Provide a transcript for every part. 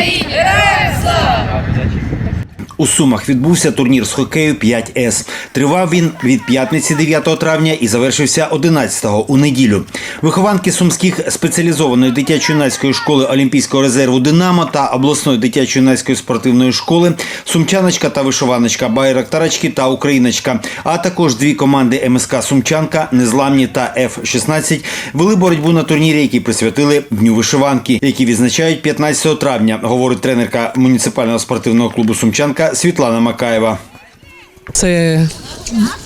herança! У Сумах відбувся турнір з хокею 5С. Тривав він від п'ятниці 9 травня і завершився 11-го у неділю. Вихованки сумських спеціалізованої дитячо-юнацької школи Олімпійського резерву Динамо та обласної дитячо-юнацької спортивної школи Сумчаночка та вишиваночка Байрактарочки та Україночка, а також дві команди МСК Сумчанка, Незламні та Ф-16 вели боротьбу на турнірі, який присвятили Дню вишиванки, які відзначають 15 травня, говорить тренерка муніципального спортивного клубу Сумчанка Світлана Макаєва. Це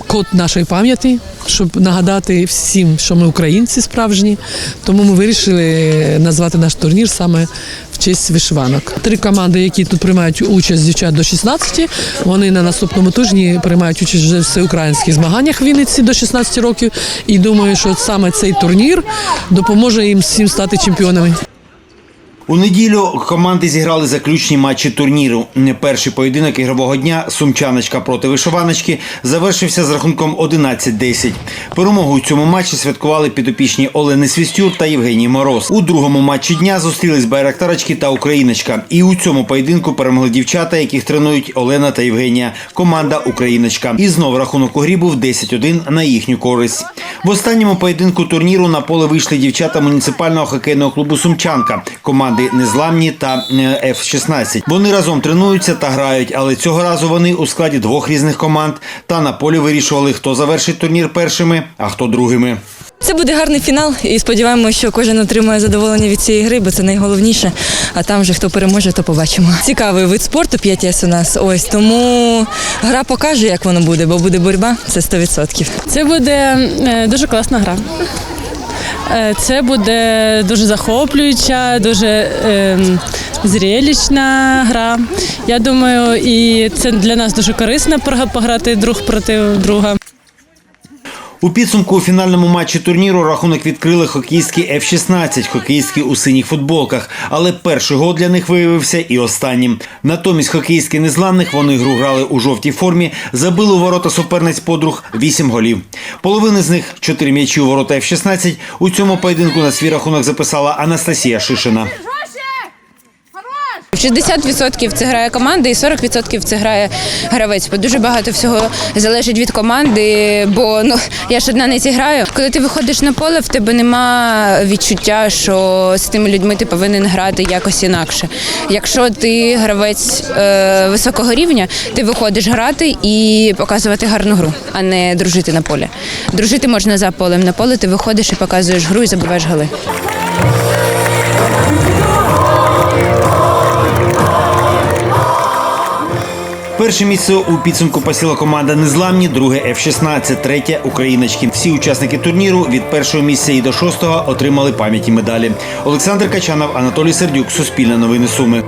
код нашої пам'яті, щоб нагадати всім, що ми українці справжні. Тому ми вирішили назвати наш турнір саме в честь вишиванок. Три команди, які тут приймають участь дівчат до 16, вони на наступному тижні приймають участь вже в всеукраїнських змаганнях в Вінниці до 16 років. І думаю, що саме цей турнір допоможе їм всім стати чемпіонами. У неділю команди зіграли заключні матчі турніру. Перший поєдинок ігрового дня Сумчаночка проти вишиваночки завершився з рахунком 11-10. Перемогу у цьому матчі святкували підопічні Олени Свістюр та Євгеній Мороз. У другому матчі дня зустрілись Байрактарочки та Україночка. І у цьому поєдинку перемогли дівчата, яких тренують Олена та Євгенія. Команда Україночка. І знову рахунок у грі був 10-1 на їхню користь. В останньому поєдинку турніру на поле вийшли дівчата муніципального хокейного клубу Сумчанка, команди Незламні та е, F-16. Вони разом тренуються та грають, але цього разу вони у складі двох різних команд та на полі вирішували, хто завершить турнір першими, а хто другими. Це буде гарний фінал, і сподіваємося, що кожен отримає задоволення від цієї гри, бо це найголовніше. А там вже хто переможе, то побачимо. Цікавий вид спорту 5С у нас. Ось тому гра покаже, як воно буде, бо буде боротьба, це 100%. Це буде е, дуже класна гра. Е, Це буде дуже захоплююча, дуже е, зрелищна гра. Я думаю, і це для нас дуже корисно пограти друг проти друга. У підсумку у фінальному матчі турніру рахунок відкрили хокейські F-16, хокейські у синіх футболках. Але перший гол для них виявився і останнім. Натомість хокейські незламних вони гру грали у жовтій формі, забили у ворота суперниць подруг 8 голів. Половини з них 4 м'ячі у ворота F-16. У цьому поєдинку на свій рахунок записала Анастасія Шишина. 60% це грає команда і 40% це грає гравець. Бо дуже багато всього залежить від команди, бо ну я ж одна не зіграю. Коли ти виходиш на поле, в тебе нема відчуття, що з тими людьми ти повинен грати якось інакше. Якщо ти гравець е, високого рівня, ти виходиш грати і показувати гарну гру, а не дружити на полі. Дружити можна за полем. На поле ти виходиш і показуєш гру і забиваєш голи. Перше місце у підсумку посіла команда Незламні, друге F-16, третє Україночки. Всі учасники турніру від першого місця і до шостого отримали пам'ятні медалі. Олександр Качанов, Анатолій Сердюк, Суспільне новини Суми.